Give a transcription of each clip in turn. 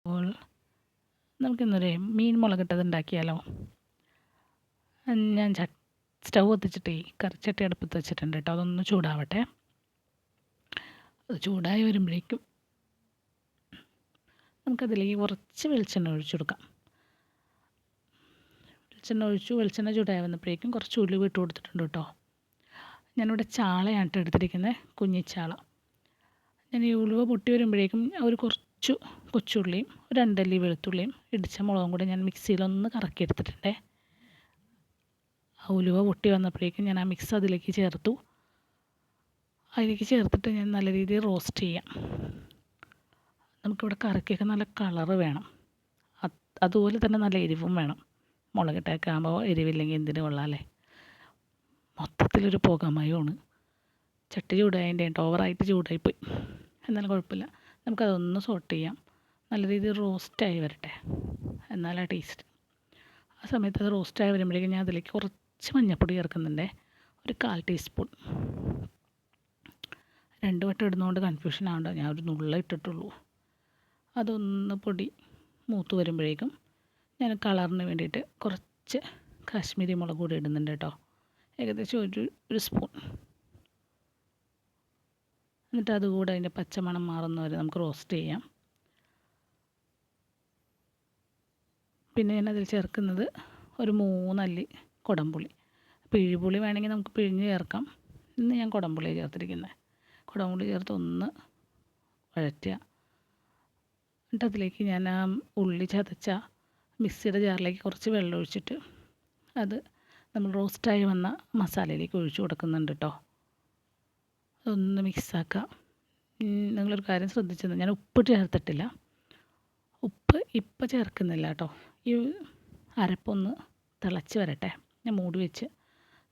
അപ്പോൾ നമുക്കിന്നൊരു മീൻ മുളകിട്ടത് ഉണ്ടാക്കിയാലോ ഞാൻ സ്റ്റൗ കത്തിച്ചിട്ട് കറിച്ചട്ടി അടുപ്പത്ത് വെച്ചിട്ടുണ്ട് കേട്ടോ അതൊന്ന് ചൂടാവട്ടെ. അത് ചൂടായി വരുമ്പോഴേക്കും നമുക്കതിലേക്ക് കുറച്ച് വെളിച്ചെണ്ണ ഒഴിച്ചു കൊടുക്കാം. വെളിച്ചെണ്ണ ഒഴിച്ചു വെളിച്ചെണ്ണ ചൂടായി വന്നപ്പോഴേക്കും കുറച്ച് ഉലുവ ഇട്ട് കൊടുത്തിട്ടുണ്ട് കേട്ടോ. ഞാനിവിടെ ചാളയാണ് എടുത്തിരിക്കുന്നത് കുഞ്ഞിച്ചാള. ഞാൻ ഈ ഉലുവ പൊട്ടി വരുമ്പോഴേക്കും ഒരു കുറച്ച് കൊച്ചുള്ളിയും ഒരു രണ്ടല്ലി വെളുത്തുള്ളിയും ഇടിച്ച മുളകും കൂടെ ഞാൻ മിക്സിയിലൊന്ന് കറക്കിയെടുത്തിട്ടുണ്ടേ. ആ ഉലുവ പൊട്ടി വന്നപ്പോഴേക്കും ഞാൻ ആ മിക്സ് അതിലേക്ക് ചേർത്തു. അതിലേക്ക് ചേർത്തിട്ട് ഞാൻ നല്ല രീതിയിൽ റോസ്റ്റ് ചെയ്യാം. നമുക്കിവിടെ കറിക്കൊക്കെ നല്ല കളറ് വേണം. അതുപോലെ തന്നെ നല്ല എരിവും വേണം. മുളകിട്ടൊക്കെ ആകുമ്പോൾ എരിവില്ലെങ്കിൽ എന്തിനു കൊള്ളാമല്ലേ മൊത്തത്തിലൊരു പുകമയമാണ്. ചട്ടി ചൂടായതിന്റെ ഓവറായിട്ട് ചൂടായിപ്പോയി. എന്നാലും കുഴപ്പമില്ല. നമുക്കതൊന്ന് സോട്ട് ചെയ്യാം. നല്ല രീതിയിൽ റോസ്റ്റായി വരട്ടെ. എന്നാലാ ടേസ്റ്റ് ആ സമയത്ത് അത് റോസ്റ്റായി വരുമ്പോഴേക്കും ഞാൻ അതിലേക്ക് കുറച്ച് മഞ്ഞൾപ്പൊടി ചേർക്കുന്നുണ്ട്. ഒരു കാൽ ടീസ്പൂൺ രണ്ട് വട്ടം ഇടുന്നതുകൊണ്ട് കൺഫ്യൂഷൻ ആവണ്ട. ഞാൻ ഒരു നുള്ള ഇട്ടിട്ടുള്ളൂ. അതൊന്ന് പൊടി മൂത്ത് വരുമ്പോഴേക്കും ഞാൻ കളറിന് വേണ്ടിയിട്ട് കുറച്ച് കാശ്മീരി മുളക് കൂടി ഇടുന്നുണ്ട് കേട്ടോ. ഏകദേശം ഒരു ഒരു സ്പൂൺ എന്നിട്ട് അതുകൂടെ അതിന്റെ പച്ചമണം മാറുന്നവരെ നമുക്ക് റോസ്റ്റ് ചെയ്യാം. പിന്നെ ഞാൻ അതിൽ ചേർക്കുന്നത് ഒരു മൂന്നല്ലി കുടംപുളി. പിഴിപുളി വേണമെങ്കിൽ നമുക്ക് പിഴിഞ്ഞ് ചേർക്കാം. ഇന്ന് ഞാൻ കുടംപുളിയെ ചേർത്തിരിക്കുന്നത് കുടംപുളി ചേർത്ത് ഒന്ന് വഴറ്റുക. എന്നിട്ട് അതിലേക്ക് ഞാൻ ആ ഉള്ളി ചതച്ച മിക്സിയുടെ ജാറിലേക്ക് കുറച്ച് വെള്ളം ഒഴിച്ചിട്ട് അത് നമ്മൾ റോസ്റ്റായി വന്ന മസാലയിലേക്ക് ഒഴിച്ചു കൊടുക്കുന്നുണ്ട് കേട്ടോ അതൊന്ന് മിക്സാക്കുക നിങ്ങളൊരു കാര്യം ശ്രദ്ധിച്ചത്. ഞാൻ ഉപ്പ് ചേർത്തിട്ടില്ല. ഉപ്പ് ഇപ്പം ചേർക്കുന്നില്ല കേട്ടോ. ഈ അരപ്പൊന്ന് തിളച്ച് വരട്ടെ. ഞാൻ മൂടി വെച്ച്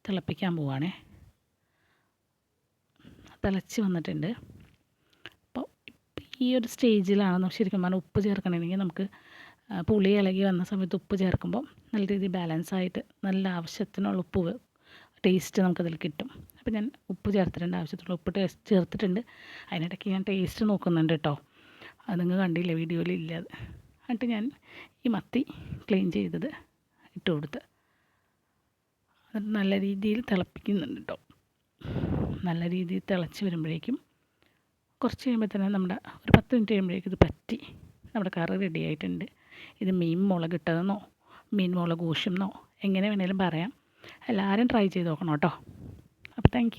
തിളപ്പിക്കാൻ പോവാണേ. തിളച്ച് വന്നിട്ടുണ്ട്. അപ്പോൾ ഈ ഒരു സ്റ്റേജിലാണ് ശരിക്കും പറഞ്ഞാൽ ഉപ്പ് ചേർക്കണമെങ്കിൽ നമുക്ക് പുളി ഇളകി വന്ന സമയത്ത് ഉപ്പ് ചേർക്കുമ്പോൾ നല്ല രീതിയിൽ ബാലൻസ് ആയിട്ട് നല്ല ആവശ്യത്തിനുള്ള ഉപ്പ് ടേസ്റ്റ് നമുക്കതിൽ കിട്ടും. അപ്പോൾ ഞാൻ ഉപ്പ് ചേർത്തിട്ടുണ്ട്. ആവശ്യത്തിനുള്ള ഉപ്പ് ടേസ്റ്റ് ചേർത്തിട്ടുണ്ട്. അതിനിടയ്ക്ക് ഞാൻ ടേസ്റ്റ് നോക്കുന്നുണ്ട് കേട്ടോ. അത് നിങ്ങൾ കണ്ടില്ല വീഡിയോയിൽ ഇല്ല. അത് എന്നിട്ട് ഞാൻ ഈ മത്തി ക്ലീൻ ചെയ്തത് ഇട്ട് കൊടുത്ത് അത് നല്ല രീതിയിൽ തിളപ്പിക്കുന്നുണ്ട് കേട്ടോ. നല്ല രീതിയിൽ തിളച്ച് വരുമ്പോഴേക്കും കുറച്ച് കഴിയുമ്പോൾ തന്നെ നമ്മുടെ ഒരു പത്ത് മിനിറ്റ് കഴിയുമ്പോഴേക്കും ഇത് പറ്റി നമ്മുടെ കറി റെഡി ആയിട്ടുണ്ട്. ഇത് മീൻ മുളകിട്ടതെന്നോ മീൻ മുളക് ഊഷെന്നോ എങ്ങനെ വേണേലും പറയാം. എല്ലാവരും ട്രൈ ചെയ്ത് നോക്കണം കേട്ടോ. അപ്പോൾ താങ്ക്